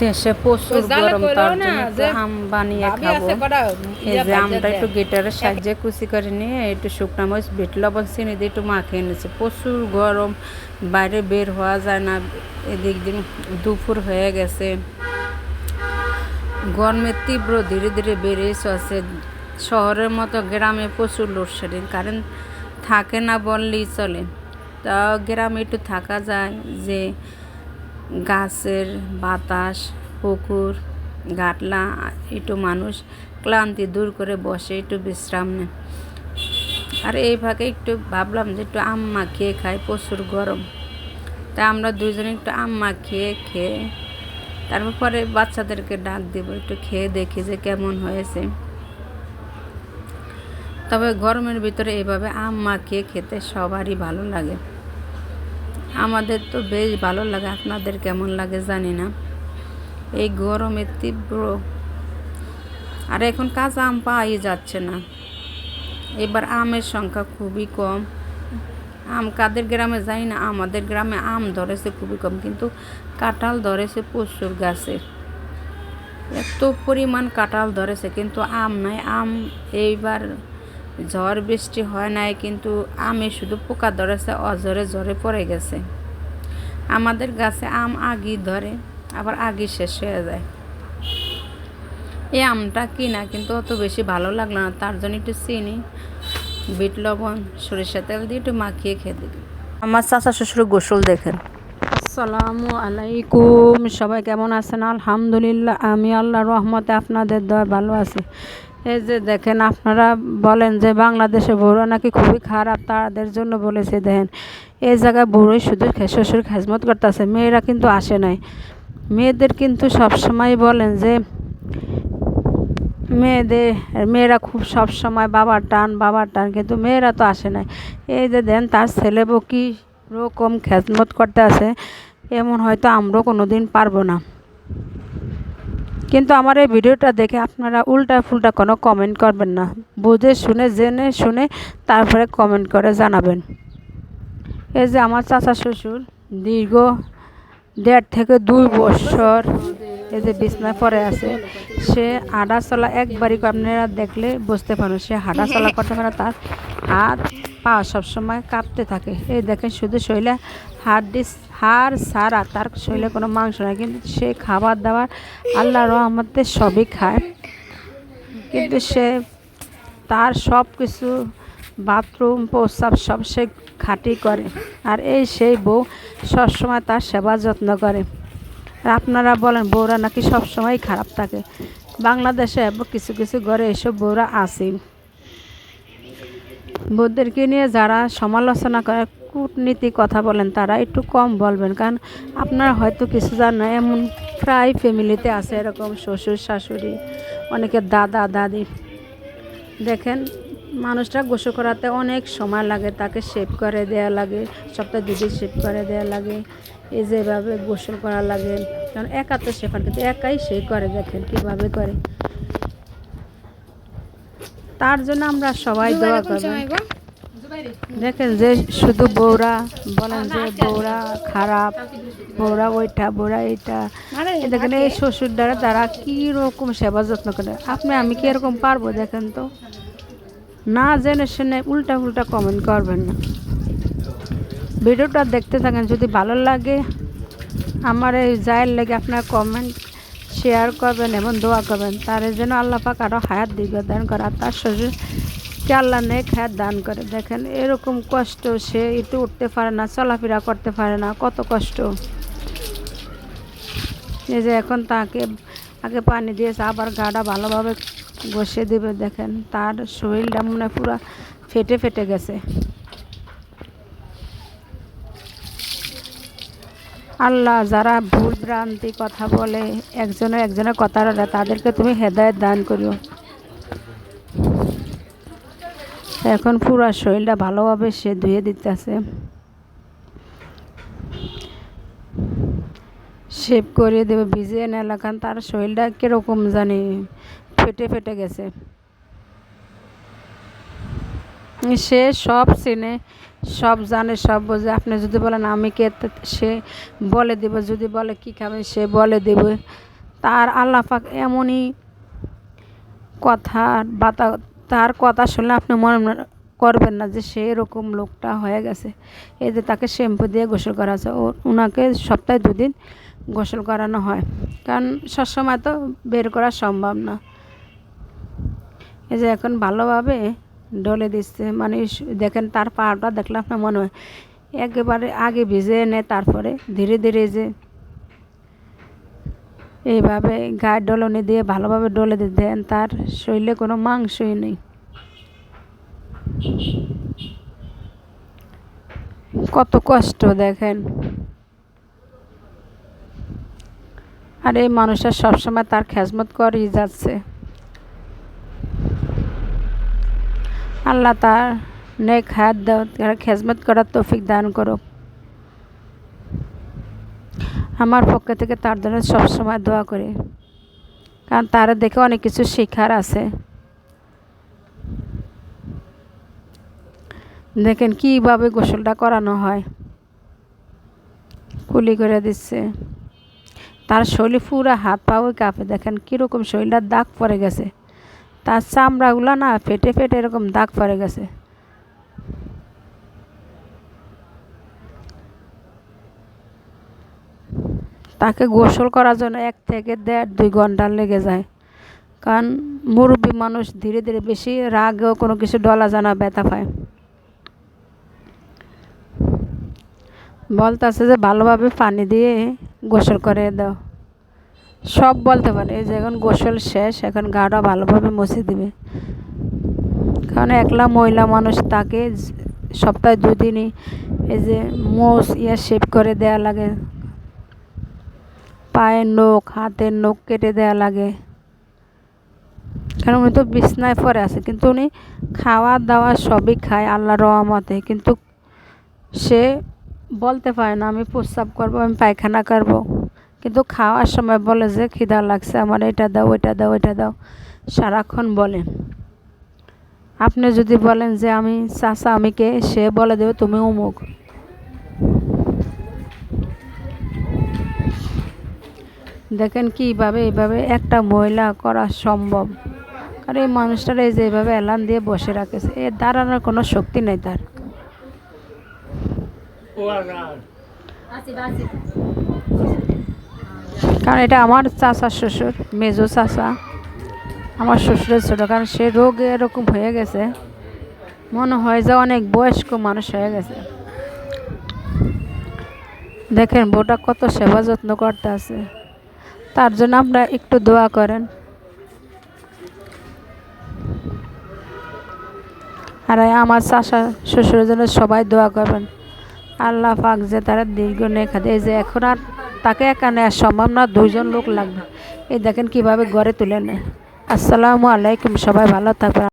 দেশে প্রচুর গরম তার জন্য আম বানিয়ে খাব। এই যে আমটা একটু গিটারের সাহায্যে কুচি করে নিয়ে একটু শুকনা মরিচ বিট লবণ চিনি দিয়ে একটু মাখিয়ে নিয়েছে। প্রচুর গরম বাইরে বের হওয়া যায় না এদিক দিন দুপুর হয়ে গেছে। গরমের তীব্র ধীরে ধীরে বেড়েই চলছে। শহরের মতো গ্রামে প্রচুর লোডশেডিং কারেন্ট থাকে না বললেই চলে। তা গ্রামে একটু থাকা যায় যে গাছের বাতাস, পুকুর, গাটলা, একটু মানুষ ক্লান্তি দূর করে বসে, একটু বিশ্রাম নেয়। আর এই ভাগে একটু ভাবলাম যে একটু আম মাখিয়ে খাই, প্রচুর গরম। তা আমরা দুজনে একটু আম মাখিয়ে খেয়ে তারপরে বাচ্চাদেরকে ডাক দেবো, একটু খেয়ে দেখি যে কেমন হয়েছে। তবে গরমের ভিতরে এভাবে আম মাখিয়ে খেতে সবারই ভালো লাগে। আমাদের তো বেশ ভালো লাগে, আপনাদের কেমন লাগে জানি না। এই গরমে তীব্র। আর এখন কাঁচা আম পাওয়াই যাচ্ছে না। এবার আমের সংখ্যা খুবই কম। আম কাদের গ্রামে যাই না, আমাদের গ্রামে আম ধরেছে খুবই কম, কিন্তু কাঁঠাল ধরেছে প্রচুর গাছে। এত পরিমাণ কাঁঠাল ধরেছে, কিন্তু আম নাই। আম এইবার ঝড় বৃষ্টি হয় নাই কিন্তু আমে শুধু পোকা ধরেছে অঝরে ঝরে পড়ে গেছে। আমাদের গাছে আম আগি ধরে আবার আগি শেষ হয়ে যায়। এই আমটা কিনা কিন্তু অত বেশি ভালো লাগল না তার জন্য একটু চিনি বিট লবণ সরিষা তেল দিয়ে একটু মাখিয়ে খেয়ে দিবি। আমার চাচা শ্বশুর গোসল দেখেন। আসসালামু আলাইকুম সবাই কেমন আছেন? আলহামদুলিল্লাহ আমি আল্লাহ রহমতে আপনাদের দয় ভালো আছি। এই যে দেখেন, আপনারা বলেন যে বাংলাদেশে বড়ো নাকি খুবই খারাপ, তাদের জন্য বলেছে, দেখেন, এই জায়গায় বড়োই শুধু শ্বশুর খেজমত করতেছে, মেয়েরা কিন্তু আসে নাই। মেয়েদের কিন্তু সবসময় বলেন যে, মেয়েদের, মেয়েরা খুব সব সময় বাবার টান বাবার টান, কিন্তু মেয়েরা তো আসে নাই। এই যে দেন, তার ছেলে বউ কী রকম খেজমত করতে আছে এমন হয়তো আমরাও কোনো দিন পারব না। কিন্তু আমার এই ভিডিওটা দেখে আপনারা উল্টা ফুলটা কোনো কমেন্ট করবেন না। বুঝে শুনে, জেনে শুনে তারপরে কমেন্ট করে জানাবেন। এই যে আমার চাচা শ্বশুর দীর্ঘ দেড় থেকে দুই বছর এই যে বিছনায় পড়ে আছে, সে হাঁটা চলা একবারই আপনারা দেখলে বুঝতে পারো সে হাঁটা চলা করতে পারে তার হাত, পা সবসময় কাঁপতে থাকে। এই দেখেন শুধু শৈলে, হাড় ডিস হাড় সারা তার শৈলে কোনো মাংস নাই, কিন্তু সে খাবার দাবার আল্লাহ রহমতে সবই খায়। কিন্তু সে তার সব কিছু বাথরুম, প্রস্রাব সব সে খাটি করে। আর এই সেই বউ সবসময় তার সেবা যত্ন করে। আর আপনারা বলেন, বউরা নাকি সবসময় খারাপ থাকে। বাংলাদেশে কিছু কিছু ঘরে এসব বউরা আছে। বউদেরকে নিয়ে যারা সমালোচনা করে, কূটনীতি কথা বলেন, তারা একটু কম বলবেন। কারণ আপনারা হয়তো কিছু জানেন এমন প্রায় ফ্যামিলিতে আছে এরকম শ্বশুর, শাশুড়ি অনেকের দাদা, দাদি। দেখেন মানুষটা গোসল করাতে অনেক সময় লাগে তাকে শেভ করে দেওয়া লাগে সপ্তাহে দুদিন শেভ করে দেওয়া লাগে এই যেভাবে গোসল করা লাগে। কারণ একা তো শেফার কিন্তু একাই সে করে দেখেন কীভাবে করে। তার জন্য আমরা সবাই দোয়া করবেন। দেখেন যে শুধু বউরা বলেন যে বউরা খারাপ বউরা ওইটা বৌরা এইটা। দেখেন এই শ্বশুর দ্বারা তারা কীরকম সেবা যত্ন করে। আপনি আমি কি এরকম পারব দেখেন তো? না জেনে শুনে উল্টা উল্টা কমেন্ট করবেন না। ভিডিওটা দেখতে থাকেন, যদি ভালো লাগে আমার এই জায়ের লেগে আপনার কমেন্ট শেয়ার করবেন এবং দোয়া করবেন। তার যেন আল্লাহ পাক আরও হায়াত দিবে দান করে আর তার শরীর কে আল্লাহ নেক হায়াত দান করে। দেখেন, এরকম কষ্ট সে একটু উঠতে পারে না, চলাফেরা করতে পারে না, কত কষ্ট। এই যে এখন তাকে আগে পানি দিয়েছে, আবার গাটা ভালোভাবে বসিয়ে দেবে, দেখেন তার শরীরটা মনে পুরো ফেটে ফেটে গেছে। আল্লাহ যারা ভুল ভ্রান্তি কথা বলে, একজনের একজনের কথা রটে তাদেরকে তুমি হেদায়ত দান করিও। এখন পুরো শরীরটা ভালোভাবে সে ধুয়ে দিতেছে। শেপ করে দেবে ভিজিয়ে নেলা কারণ তার শরীরটা কীরকম জানি। ফেটে ফেটে গেছে। সে সব চেনে, সব জানে, সব বোঝে। আপনি যদি বলেন, আমি কে? সে বলে দেবে। যদি বলে, কী খাবে? সে বলে দেবে। তার আল্লাহ পাক এমনই কথা, বাতা, তার কথা শুনলে আপনি মনে করবেন না যে সে এরকম লোকটা হয়ে গেছে। এই যে তাকে শ্যাম্পু দিয়ে গোসল করা আছে। ও ওনাকে সপ্তাহে দুদিন গোসল করানো হয়। কারণ সবসময় তো বের করা সম্ভব না। এই যে এখন ভালোভাবে ডলে দিচ্ছে। মানে দেখেন তার পাটা দেখলে আপনার মনে হয়। একেবারে আগে ভিজে এনে তারপরে ধীরে ধীরে যে এইভাবে গায়ের ডলনে দিয়ে ভালোভাবে ডলে দেন, তার শরীরে কোনো মাংসই নেই। কত কষ্ট দেখেন। আর এই মানুষটা সবসময় তার খেজমত করেই যাচ্ছে। আল্লাহ তার নেক হাত দাও, তার খেজমত করার তৌফিক দান করো আমার পক্ষ থেকে তার জন্য সবসময় দোয়া করি, কারণ তারা দেখে অনেক কিছু শেখার আছে। দেখেন কীভাবে গোসলটা করানো হয়। কুলি করে দিচ্ছে। তার শরীর পুরো হাত পাও কাঁপে। দেখেন কীরকম শরীরটার দাগ পড়ে গেছে। তার চামড়াগুলো না ফেটে ফেটে এরকম দাগ পড়ে গেছে। তাকে গোসল করার জন্য এক থেকে দেড় দুই ঘণ্টা লেগে যায়। কারণ মুরব্বী মানুষ ধীরে ধীরে বেশি রাগেও কোনো কিছু ডলা জানা ব্যথা পায়। বলতেছে যে, ভালোভাবে পানি দিয়ে গোসল করে দাও। সব বলতে পারে। এই যে এখন গোসল শেষ, এখন গাটা ভালোভাবে মুছে দিবে। কারণ একলা মহিলা মানুষ তাকে সপ্তাহে দুদিনই এই যে মোষ ইয়া শেপ করে দেয়া লাগে। পায়ের নখ, হাতের নখ কেটে দেয়া লাগে। কারণ উনি তো বিছনায় পরে আছে, কিন্তু উনি খাওয়া দাওয়া সবই খায় আল্লাহ রহমতে। কিন্তু সে বলতে পারে না, আমি প্রস্রাব করব, আমি পায়খানা করব। কিন্তু খাওয়ার সময় বলে যে খিদা লাগছে আমার এটা দাও এটা দাও এটা দাও। সারাক্ষণ বলে। আপনি যদি বলেন যে আমি চাচা আমি কে? সে বলে দেবে তুমি অমুক। দেখেন কীভাবে এইভাবে একটা মহিলা করা সম্ভব। আর এই মানুষটার এই যে এইভাবে এলান দিয়ে বসে রাখেছে এ দাঁড়ানোর কোনো শক্তি নেই তার। কারণ এটা আমার চাচা শ্বশুর, মেজো চাচা। আমার শ্বশুরের ছোটো, কারণ সে রোগ এরকম হয়ে গেছে। মনে হয় যে অনেক বয়স্ক মানুষ হয়ে গেছে। দেখেন, বউটা কত সেবা যত্ন করতে আছে। তার জন্য আমরা একটু দোয়া করেন। আর আমার চাষা শ্বশুরের জন্য সবাই দোয়া করবেন। আল্লাহ পাক যে তারা দীর্ঘ নেখা দেয় এই যে এখন আর তাকে একা নেওয়া সম্ভব না, দুইজন লোক লাগবে। এই দেখেন কীভাবে গড়ে তুলে নেয়। আসসালামু আলাইকুম, সবাই ভালো থাকবেন।